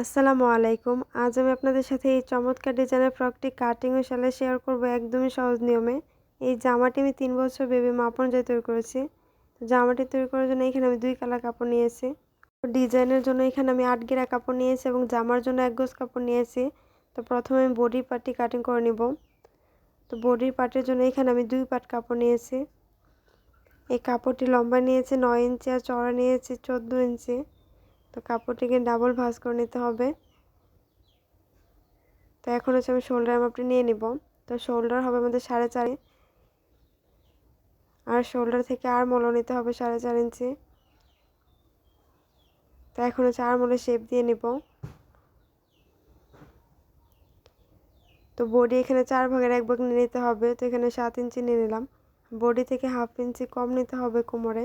আসসালামু আলাইকুম। আজ আমি আপনাদের সাথে এই চমৎকার ডিজাইনের ফ্রকটি কাটিং ও সেলাই শেয়ার করব একদমই সহজ নিয়মে। এই জামাটি আমি তিন বছর বেবি মাপ অনুযায়ী তৈরি করেছি। তো জামাটি তৈরি করার জন্য এখানে আমি দুই কালার কাপড় নিয়েছি। ডিজাইনের জন্য এখানে আমি আট গেরা কাপড় নিয়েছি এবং জামার জন্য এক গোজ কাপড় নিয়েছি। তো প্রথমে আমি বডির পার্টটি কাটিং করে নিব। তো বডির পার্টের জন্য এখানে আমি দুই পাট কাপড় নিয়েছি। এই কাপড়টি লম্বা নিয়েছে, নয় ইঞ্চি আর চড়া নিয়েছি, চোদ্দ ইঞ্চি। তো কাপড়টিকে ডাবল ভাঁজ করে নিতে হবে। তো এখন হচ্ছে আমি শোল্ডার মাপটি নিয়ে নিব। তো শোল্ডার হবে আমাদের সাড়ে চারে আর শোল্ডার থেকে আর মলো নিতে হবে সাড়ে চার ইঞ্চি। তো এখন হচ্ছে আর মলে শেপ দিয়ে নিব। তো বডি এখানে চার ভাগের এক ভাগ নিয়ে নিতে হবে। তো এখানে সাত ইঞ্চি নিয়ে নিলাম। বডি থেকে হাফ ইঞ্চি কম নিতে হবে কোমরে।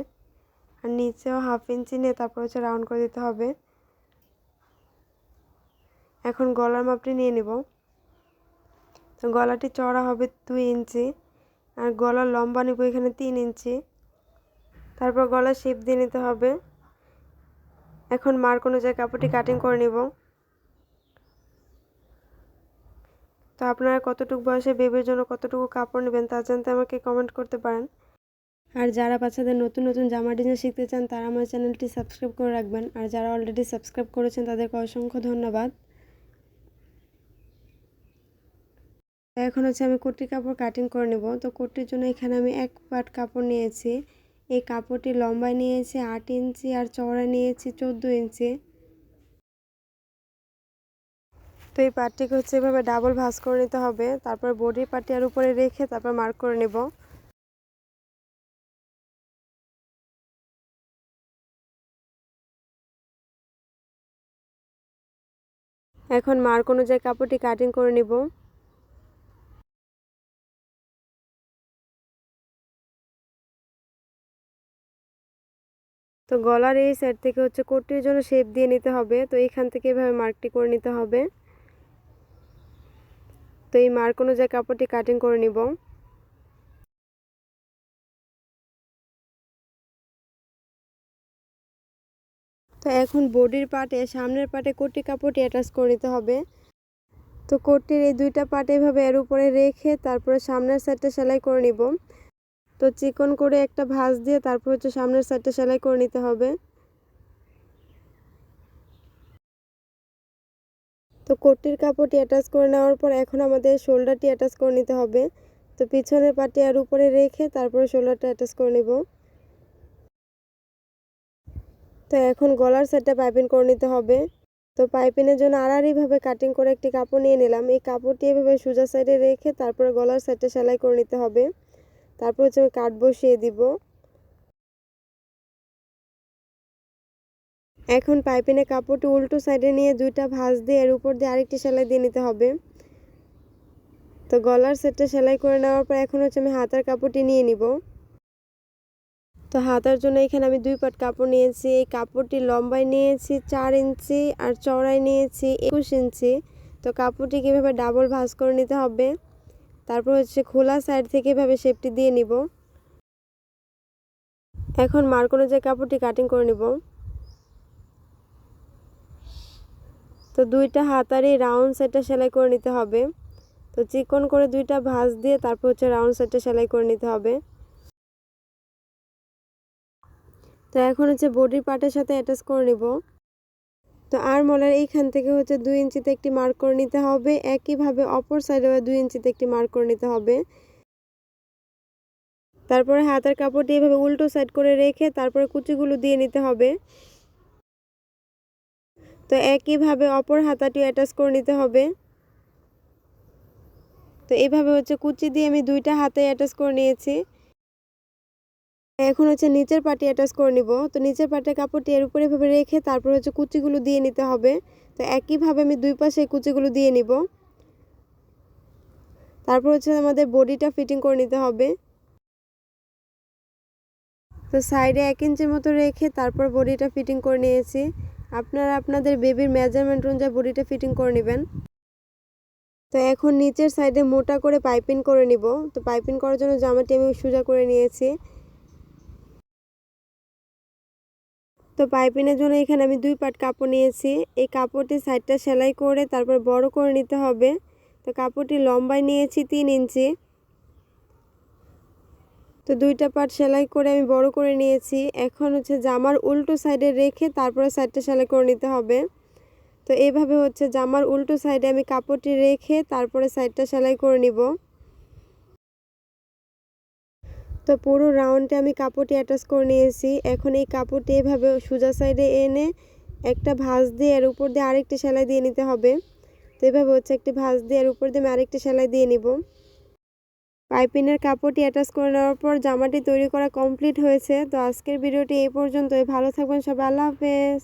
আর নিচেও হাফ ইঞ্চি নিয়ে তারপর হচ্ছে রাউন্ড করে দিতে হবে। এখন গলার মাপটি নিয়ে নিব। তো গলাটি চড়া হবে দুই ইঞ্চি আর গলার লম্বা নিব এখানে তিন ইঞ্চি তারপর গলা শেপ দিয়ে নিতে হবে। এখন মার্ক অনুযায়ী কাপড়টি কাটিং করে নিব। তো আপনারা কতটুকু বয়সে বেবির জন্য কতটুকু কাপড় নেবেন তা জানতে আমাকে কমেন্ট করতে পারেন। আর যারা বাচ্চাদের নতুন নতুন জামা ডিজাইন শিখতে চান, তারা আমার চ্যানেলটি সাবস্ক্রাইব করে রাখবেন। আর যারা অলরেডি সাবস্ক্রাইব করেছেন, তাদেরকে অসংখ্য ধন্যবাদ। এখন হচ্ছে আমি কুর্তি কাপড় কাটিং করে নেব। তো কুর্তির জন্য এখানে আমি এক পাট কাপড় নিয়েছি। এই কাপড়টি লম্বায় নিয়েছি, আট ইঞ্চি আর চওড়া নিয়েছি, চোদ্দ ইঞ্চি। তো এই পাটটিকে হচ্ছে এভাবে ডাবল ভাঁজ করে নিতে হবে। তারপর বডির পাটটি আর উপরে রেখে তারপর মার্ক করে নেব। এখন মার্ক অনুযায়ী কাপড়টি কাটিং করে নিব। তো গলার এই সাইড থেকে হচ্ছে কোটির জন্য শেপ দিয়ে নিতে হবে। তো এইখান থেকে এভাবে মার্কটি করে নিতে হবে। তো এই মার্ক অনুযায়ী কাপড়টি কাটিং করে নিব। তো এখন বডির পাটে, সামনের পাটে কোটি কাপড়টি অ্যাটাচ করে নিতে হবে। তো কোটির এই দুইটা পাট এভাবে এর উপরে রেখে তারপরে সামনের সাইডটা সেলাই করে নিব। তো চিকন করে একটা ভাঁজ দিয়ে তারপর হচ্ছে সামনের সাইডটা সেলাই করে নিতে হবে। তো কোটির কাপড়টি অ্যাটাচ করে নেওয়ার পর এখন আমাদের শোল্ডারটি অ্যাটাচ করে নিতে হবে। তো পিছনের পাটি আর উপরে রেখে তারপরে শোল্ডারটা অ্যাটাচ করে নেব। তো এখন গলার সাইডটা পাইপিং করে নিতে হবে। তো পাইপিনের জন্য আড়াআড়িভাবে কাটিং করে একটি কাপড় নিয়ে নিলাম। এই কাপড়টি এভাবে সোজা সাইডে রেখে তারপরে গলার সাইডটা সেলাই করে নিতে হবে। তারপর হচ্ছে আমি কাট বসিয়ে দিব। এখন পাইপিনের কাপড়টি উল্টো সাইডে নিয়ে দুইটা ভাঁজ দিয়ে এর উপর দিয়ে আরেকটি সেলাই দিয়ে নিতে হবে। তো গলার সেটটা সেলাই করে নেওয়ার পর এখন হচ্ছে আমি হাতার কাপড়টি নিয়ে নিব। তো হাতার জন্য এখানে আমি দুই পাট কাপড় নিয়েছি। এই কাপড়টি লম্বায় নিয়েছি, চার ইঞ্চি আর চওড়ায় নিয়েছি, একুশ ইঞ্চি। তো কাপড়টি কীভাবে ডাবল ভাঁজ করে নিতে হবে? তারপর হচ্ছে খোলা সাইড থেকে এভাবে শেপটি দিয়ে নিব। এখন মার্ক অনুযায়ী কাপড়টি কাটিং করে নিব। তো দুইটা হাতারই রাউন্ড সাইডটা সেলাই করে নিতে হবে। তো চিকন করে দুইটা ভাঁজ দিয়ে তারপর হচ্ছে রাউন্ড সাইডটা সেলাই করে নিতে হবে। তো এখন হচ্ছে বডির পার্টের সাথে অ্যাটাচ করে নিব। তো আর মলার এইখান থেকে হচ্ছে দুই ইঞ্চিতে একটি মার্ক করে নিতে হবে। একইভাবে অপর সাইডে দুই ইঞ্চিতে একটি মার্ক করে নিতে হবে। তারপরে হাতের কাপড়টি এভাবে উল্টো সাইড করে রেখে তারপরে কুচিগুলো দিয়ে নিতে হবে। তো একইভাবে অপর হাতাটি অ্যাটাচ করে নিতে হবে। তো এইভাবে হচ্ছে কুচি দিয়ে আমি দুইটা হাতে অ্যাটাচ করে নিয়েছি। এখন হচ্ছে নিচের পাটি অ্যাটাচ করে নিব। তো নিচের পাটের কাপড়টি এর উপরে এভাবে রেখে তারপর হচ্ছে কুচিগুলো দিয়ে নিতে হবে। তো একইভাবে আমি দুই পাশে কুচিগুলো দিয়ে নিব। তারপর হচ্ছে আমাদের বডিটা ফিটিং করে নিতে হবে। তো সাইডে এক ইঞ্চির মতো রেখে তারপর বডিটা ফিটিং করে নিয়েছি। আপনারা আপনাদের বেবির মেজারমেন্ট অনুযায়ী বডিটা ফিটিং করে নেবেন। তো এখন নিচের সাইডে মোটা করে পাইপিং করে নিব। তো পাইপিং করার জন্য জামাটি আমি সোজা করে নিয়েছি। তো পাইপিনের জন্য এখানে আমি দুই পাট কাপড় নিয়েছি। এই কাপড়টি সাইডটা সেলাই করে তারপর বড় করে নিতে হবে। তো কাপড়টি লম্বায় নিয়েছি তিন ইঞ্চি। তো দুইটা পাট সেলাই করে আমি বড় করে নিয়েছি। এখন হচ্ছে জামার উল্টো সাইডে রেখে তারপরে সাইডটা সেলাই করে নিতে হবে। তো এইভাবে হচ্ছে জামার উল্টো সাইডে আমি কাপড়টি রেখে তারপরে সাইডটা সেলাই করে নিব। তো পুরো রাউন্ডে আমি কাপড়টি অ্যাটাচ করে নিয়েছি। এখন এই কাপড়টি এভাবে সোজা সাইডে এনে একটা ভাঁজ দিয়ে এর উপর দিয়ে আরেকটি সেলাই দিয়ে নিতে হবে। তো এভাবে হচ্ছে একটি ভাঁজ দিয়ে এর উপর দিয়ে আমি আরেকটি সেলাই দিয়ে নিব। পাইপিনের কাপড়টি অ্যাটাচ করে নেওয়ার পর জামাটি তৈরি করা কমপ্লিট হয়েছে। তো আজকের ভিডিওটি এই পর্যন্তই। ভালো থাকবেন সবাই। আল্লাহ হাফেজ।